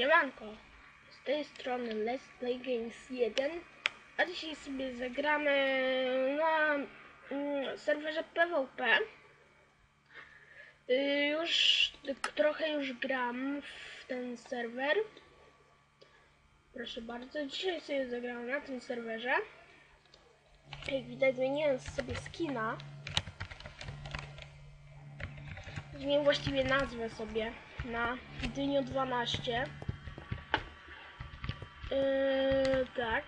Siemanko, z tej strony Let's Play Games 1, a dzisiaj sobie zagramy na mm, serwerze PvP. Y, Już tak trochę już gram w ten serwer. Proszę bardzo, dzisiaj sobie zagrałem na tym serwerze. Jak widać zmieniłem sobie skina. Zmieniłem właściwie nazwę sobie na Dynio 12. Yy, tak.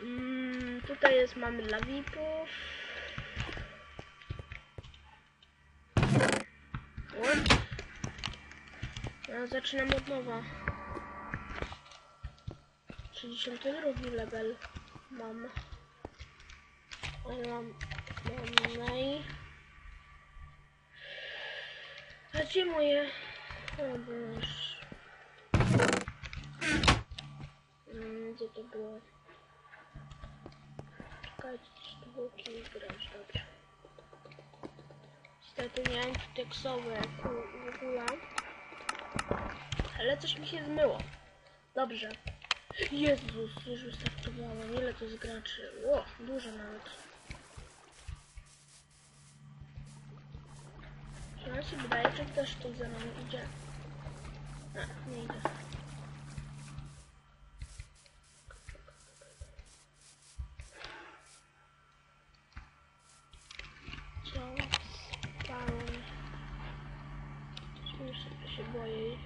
Mm, tutaj jest mamy dla VIP-ów. Ja zaczynam od nowa. 62 level mam. Ale mam, mam naj. A gdzie moje... O Boże. Mm, Gdzie to było? Czekajcie, czy to grać, dobrze. Niestety miałem tu teksowe w ogóle. Ale coś mi się zmyło. Dobrze. Jezus, już wystarczywało. Ile to jest graczy? O, dużo nawet. Czy się wydaje, że ktoś tu za nami idzie? A, nie idzie. Co? Spawn. Śmiesznie się boję jej.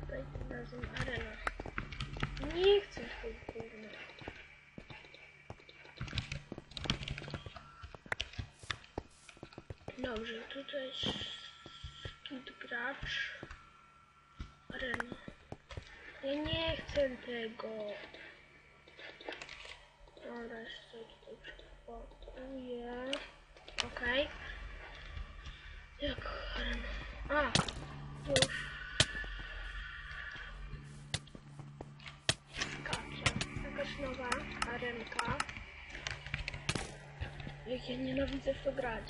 Tutaj tym razem arena. Nie chcę tego gówna. Dobrze, tutaj skid gracz. Arena. Ja nie chcę tego. Dobra, jeszcze tutaj przygotuję. Okej. Jak? A, już. Kasia. Jakaś nowa arenka. Jak ja nienawidzę w to grać.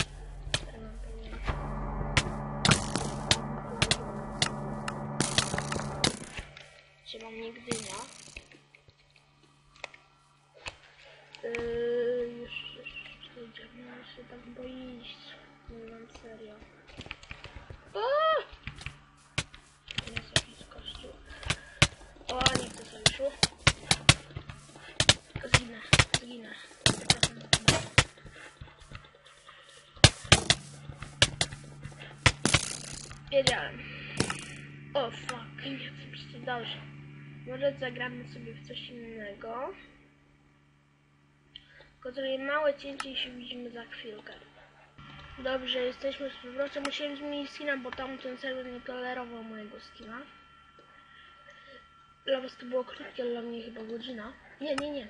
Ja mam mnie gdynia. Yy, już, już idziemy, ja się tak boję iść. Nie mam serio. O! Jest jakiś kościół. O, nie chcę sojuszu. Zginę, zginę. Zapraszam do pomocy. Wiedziałem. O fuck, nie chcę mi się dobrze. Może zagramy sobie w coś innego. Tylko zrobię małe cięcie i się widzimy za chwilkę. Dobrze, jesteśmy z powrotem. Musiałem zmienić skina, bo tam ten serwer nie tolerował mojego skina. Dla was to było krótkie, dla mnie chyba godzina. Nie, nie, nie.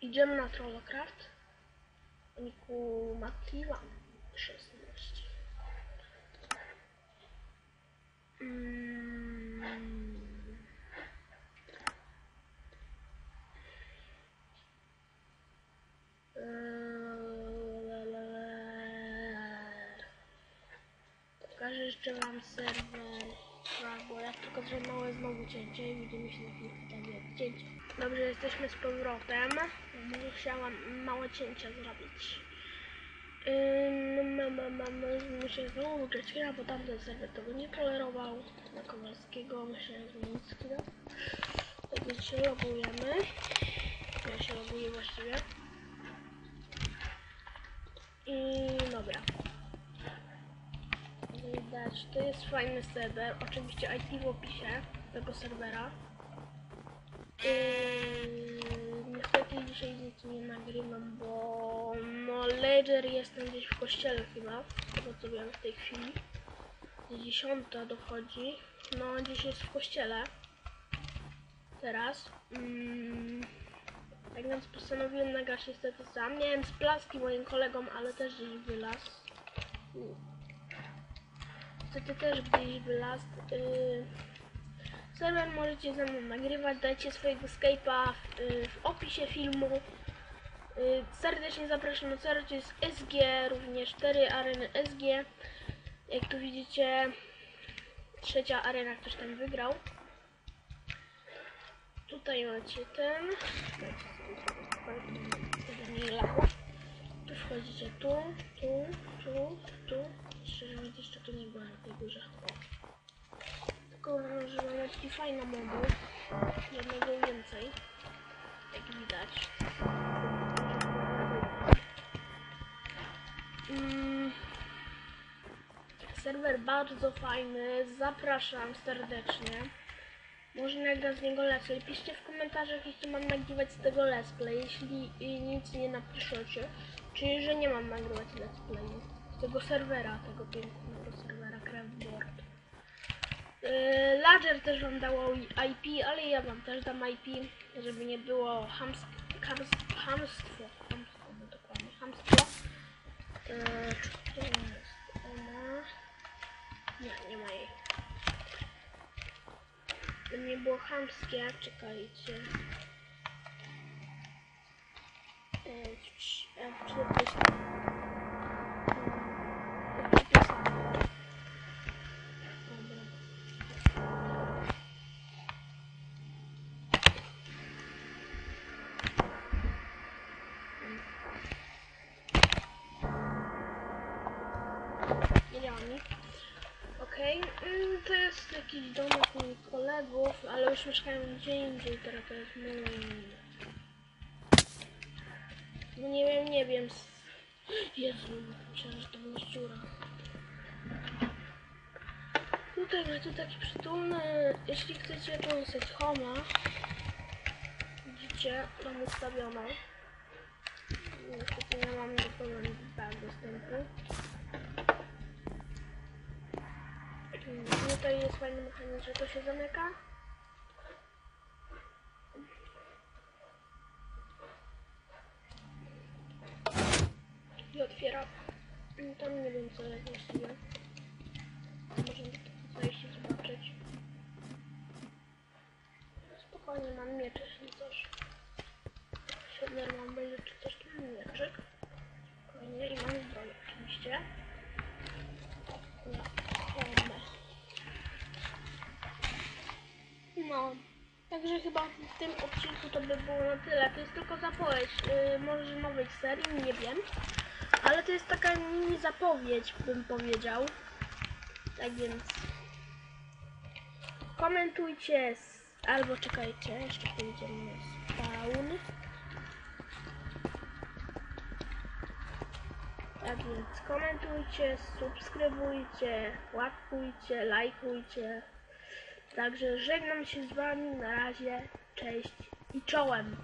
Idziemy na Trollocraft. Niku Matilan 16. Mm. Pokażę jeszcze wam serwer, tak, bo ja tylko zrobię małe znowu cięcie i widzimy się za chwilkę tam cięcie. Dobrze, jesteśmy z powrotem. Może chciałam małe cięcia zrobić. Ym, Mama, mama, muszę znowu uczyć bo tamten serwer tego nie tolerował. Na Kowalskiego musiałem zmienić skilla. Tak więc się logujemy. Ja się loguję właściwie. I Widać, to jest fajny serwer. Oczywiście IP w opisie tego serwera. Yy, niestety dzisiaj nic nie nagrywam, bo no Ledger jestem gdzieś w kościele chyba, z tego co wiem w tej chwili. Dziesiąta dochodzi. No gdzieś jest w kościele. Teraz. Mm, tak więc postanowiłem nagrać niestety sam. Miałem z plaski moim kolegą, ale też gdzieś wylazł. Niestety też gdzieś wylazł. Yy, serwer możecie ze mną nagrywać. Dajcie swojego Skype'a w, yy, w opisie filmu. Yy, serdecznie zapraszam na serwer, to jest SG, również 4 areny SG. Jak tu widzicie, trzecia arena ktoś tam wygrał. Tutaj macie ten. Tu wchodzicie tu, tu, tu, tu. Szczerze mówiąc, jeszcze tu nie byłem na tej górze. Tylko uważam, że mamy taki fajny moduł. Jednego więcej. Jak widać. Mm. Serwer bardzo fajny, zapraszam serdecznie. Może nagram z niego let's play. Piszcie w komentarzach, jeśli mam nagrywać z tego let's play. Jeśli nic nie napiszecie, czyli że nie mam nagrywać let's playu tego serwera, tego pięknego serwera Craftboard. E, yy, Ladger też wam dało IP, ale ja wam też dam IP, żeby nie było hamst, hamst, hamstwo. Hamstwo, no dokładnie, hamstwo. Yy, ona? Nie, nie ma jej. To nie było hamskie, czekajcie. E, F4 jakiś domek moich kolegów, ale już mieszkają gdzie indziej, teraz to jest mój. No nie wiem, nie wiem. Jezu, myślałem, że to była szczura. Tutaj macie taki przytulny, jeśli chcecie kąsać homa, widzicie, tam ustawione. Niestety nie mam do pełen tak dostępu. Tutaj jest fajny mechanizm, że to się zamyka. I otwiera. Mm, Tam nie wiem co jest właściwie. Możemy zejść i zobaczyć. Spokojnie mam mieczyk i coś. Siedler mam będzie czy coś mam mieczyk. Spokojnie i mam zbroję oczywiście. No, home. No, chyba w tym odcinku to by było na tyle. To jest tylko zapowiedź. Yy, może nowej serii, nie wiem. Ale to jest taka mini zapowiedź, bym powiedział. Tak więc komentujcie albo czekajcie, jeszcze pójdziemy spawn. Tak więc komentujcie, subskrybujcie, łapkujcie, lajkujcie. Także żegnam się z wami na razie. Cześć i czołem.